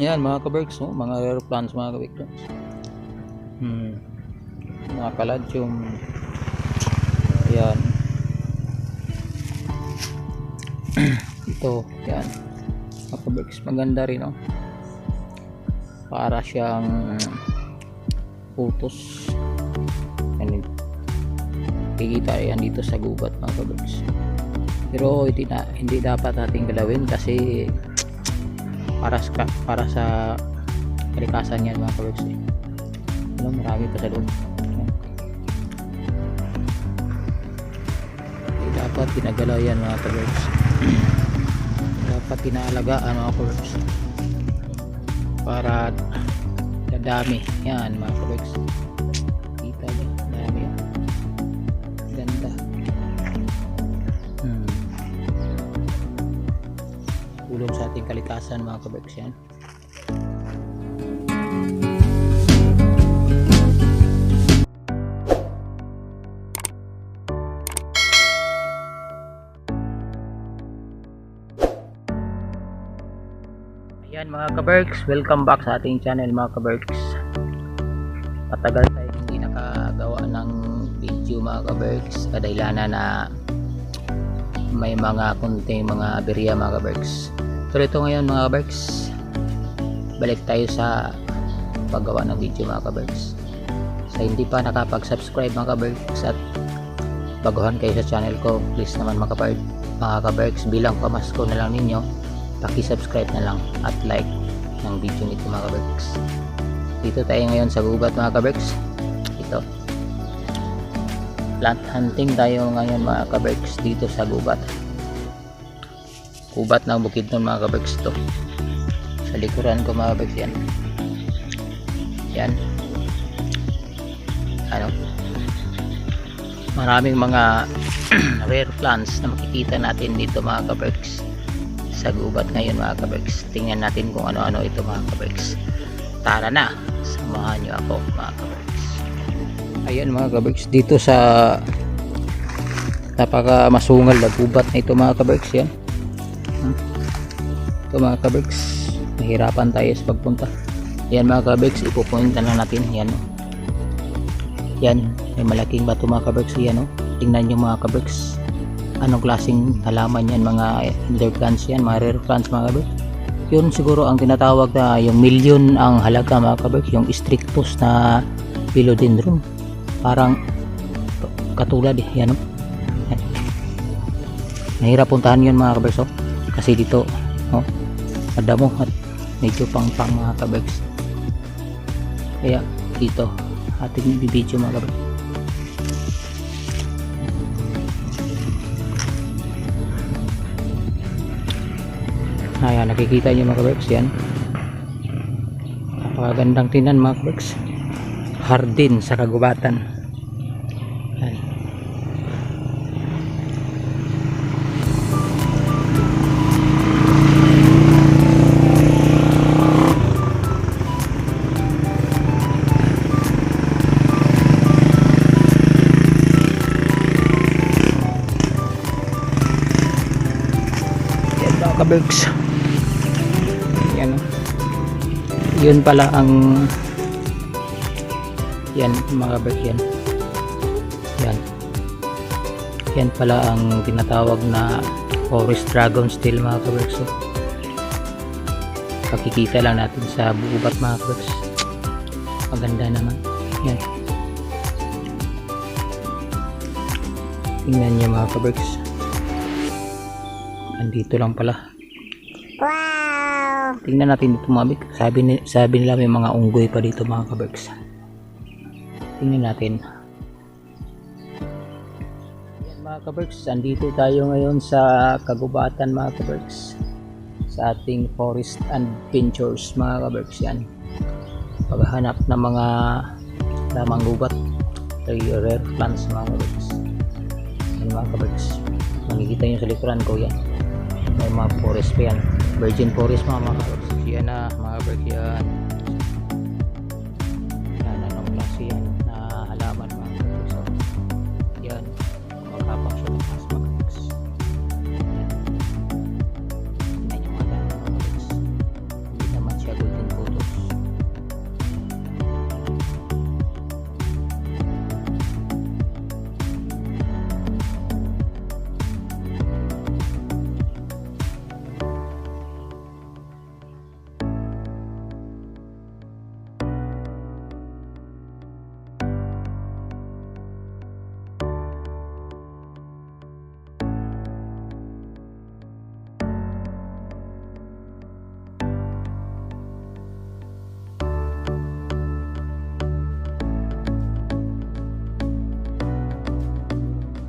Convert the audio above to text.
Ayan mga kaberks, oh, mga rare plants mga kaberks. Hmm. Mga caladium. Ayan. Ito, yan. Mga kaberks, maganda rin oh. Para siyang putos. Yan, kikita yan dito sa gubat mga kaberks. Pero hindi, na, hindi dapat natin galawin kasi para sa para sa kalikasan yan mga kaberks eh. ano marami pa sa loob. Hindi dapat ginagalaw yan mga kaberks dapat inaalagaan mga kaberks para dadami. Yan mga kaberks ating kalikasan mga kaberks yan Ayan mga kaberks, welcome back sa ating channel mga kaberks. Matagal tayo hindi nakagawa ng video mga kaberks. Kadahilanan na may mga kunting mga aberya mga kaberks. Pero ito ngayon mga kaberks, balik tayo sa paggawa ng video mga kaberks. Sa hindi pa nakapag-subscribe mga kaberks at baguhan kayo sa channel ko, please naman mga kaberks, mga kaberks bilang pamasko na lang ninyo paki-subscribe na lang at like ng video nito mga kaberks. Dito tayo ngayon sa gubat mga kaberks. Ito. Plant hunting tayo ngayon mga kaberks dito sa gubat gubat ng bukid nun mga kaberks to. Sa likuran ko mga kaberks yan. Yan. Ano? Maraming mga rare plants na makikita natin dito mga kaberks sa gubat ngayon mga kaberks tingnan natin kung ano-ano ito mga kaberks tara na. Samahan nyo ako mga kaberks ayan mga kaberks dito sa napaka masungal na gubat na ito mga kaberks yan. Ito mga kaberks nahirapan tayo sa pagpunta yan mga kaberks ipupunta na natin yan oh. yan may malaking bato mga kaberks yan oh. tingnan nyo mga kaberks anong klaseng halaman yan mga indoor plants yan mga rare plants mga kabik yun siguro ang tinatawag na yung million ang halaga mga kabik yung strictus na philodendron parang katulad eh yan, oh. yan. mahirap puntahan yun mga kabik so, kasi dito oh, madamo at medyo pang pang mga kabik kaya dito ating bibidyo mga kabik Ayan, nakikita niyo mga kaberks yan. Napakagandang tinan mga kaberks. Hardin sa kagubatan. Ayan. Mga yan. Yun pala ang yan mga kabag yan. Yan. Yan pala ang tinatawag na forest dragon steel mga kaberks so, pakikita lang natin sa buubat mga kaberks maganda naman. Yan. Tingnan niyo mga kaberks andito lang pala Tingnan natin dito mga bik. Sabi, ni, sabi nila may mga unggoy pa dito mga kaberks. Tingnan natin. Yan mga kaberks, andito tayo ngayon sa kagubatan mga kaberks. Sa ating forest adventures mga kaberks yan. Paghahanap ng mga lamang gubat. Rare plants mga kaberks. Yan mga kaberks. Makikita nyo sa likuran ko yan. May mga forest pa yan. Virgin forest mga mga kaberks yan na mga yan